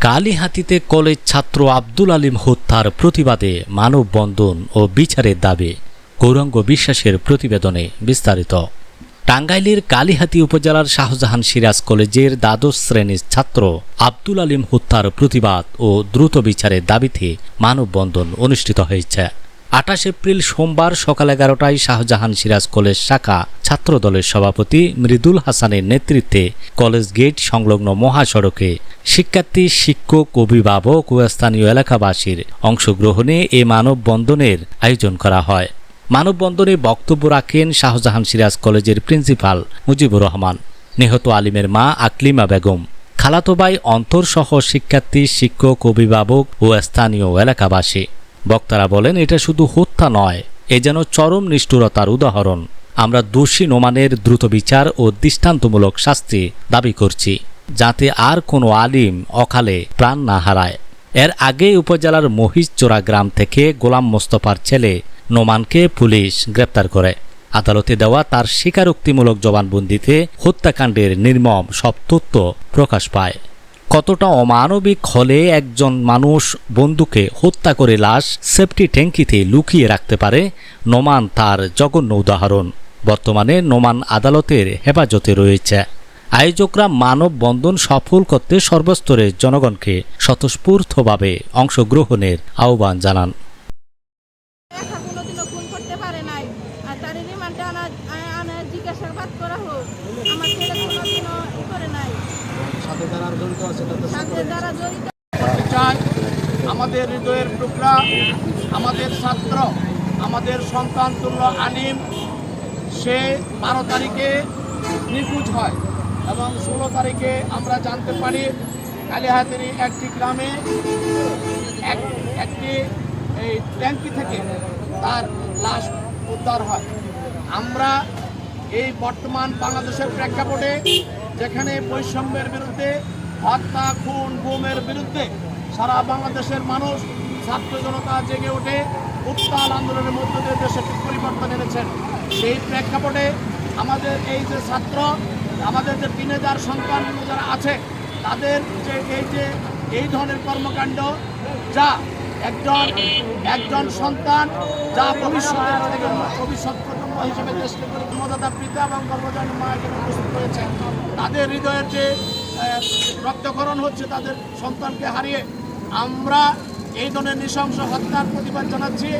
কালীহাতিতে college ছাত্র আব্দুল আলিম হত্যার প্রতিবাদে মানববন্ধন ও বিচারের দাবি, গৌরাঙ্গ বিশ্বাসের প্রতিবেদনে বিস্তারিত। টাঙ্গাইলের কালীহাতি উপজেলার শাহজাহান সিরাজ কলেজের দ্বাদশ শ্রেণির ছাত্র আব্দুল আলিম হত্যার প্রতিবাদ ও দ্রুত বিচারের দাবিতে মানববন্ধন অনুষ্ঠিত হয়েছে। আঠাশ এপ্রিল সোমবার সকাল এগারোটায় শাহজাহান সিরাজ কলেজ শাখা ছাত্রদলের সভাপতি মৃদুল হাসানের নেতৃত্বে কলেজ গেট সংলগ্ন মহাসড়কে শিক্ষার্থী, শিক্ষক, অভিভাবক ও স্থানীয় এলাকাবাসীর অংশগ্রহণে এ মানববন্ধনের আয়োজন করা হয়। মানববন্ধনে বক্তব্য রাখেন শাহজাহান সিরাজ কলেজের প্রিন্সিপাল মুজিবুর রহমান, নিহত আলিমের মা আকলিমা বেগম খালাতোবাই অন্তরসহ শিক্ষার্থী, শিক্ষক, অভিভাবক ও স্থানীয় এলাকাবাসী। বক্তারা বলেন, এটা শুধু হত্যা নয়, এ যেন চরম নিষ্ঠুরতার উদাহরণ। আমরা দোষী নোমানের দ্রুত বিচার ও দৃষ্টান্তমূলক শাস্তি দাবি করছি, যাতে আর কোনো আলিম অকালে প্রাণ না হারায়। এর আগে উপজেলার মহিষচোরা গ্রাম থেকে গোলাম মোস্তফার ছেলে নোমানকে পুলিশ গ্রেপ্তার করে। আদালতে দেওয়া তার স্বীকারোক্তিমূলক জবানবন্দিতে হত্যাকাণ্ডের নির্মম সব তথ্য প্রকাশ পায়। কতটা অমানবিক হলে একজন মানুষ বন্ধুকে হত্যা করে লাশ সেফটি ট্যাঙ্কিতে লুকিয়ে রাখতে পারে, নোমান তার জঘন্য উদাহরণ। বর্তমানে নোমান আদালতের হেফাজতে রয়েছে। আয়োজকরা মানববন্ধন সফল করতে সর্বস্তরের জনগণকে স্বতঃস্ফূর্তভাবে অংশগ্রহণের আহ্বান জানান। জিজ্ঞাসাবাদ করা হোক। আমার ছেলে করে নাই। সাথে যারা জড়িত চাই আমাদের হৃদয়ের টুকরা আমাদের ছাত্র আমাদের সন্তান তুল্য আলিম সে বারো তারিখে নিখোঁজ হয় এবং ষোলো তারিখে আমরা জানতে পারি কালিহাতেরই একটি গ্রামে এক একটি এই ট্যাঙ্কি থেকে তার লাশ উদ্ধার হয়। আমরা এই বর্তমান বাংলাদেশের প্রেক্ষাপটে যেখানে বৈষম্যের বিরুদ্ধে হত্যা খুন, গুমের বিরুদ্ধে সারা বাংলাদেশের মানুষ, ছাত্র জনতা জেগে ওঠে, উত্তাল আন্দোলনের মধ্য দিয়ে দেশে পরিবর্তন এনেছেন। সেই প্রেক্ষাপটে আমাদের এই যে ছাত্র, আমাদের যে টিনেজার সন্তান যারা আছে, তাদের যে এই যে, এই ধরনের কর্মকাণ্ড, যা একজন একজন সন্তান, যা ভবিষ্যতের ভবিষ্যৎ প্রজন্ম হিসেবে দেশকে করে ক্ষমতাদা পিতা এবং গর্ভজন মাকে প্রস্তুত করেছেন তাদের হৃদয়ের যে রক্তকরণ হচ্ছে তাদের সন্তানকে হারিয়ে আমরা এই ধরনের নৃশংস হত্যার প্রতিবাদ জানাচ্ছি।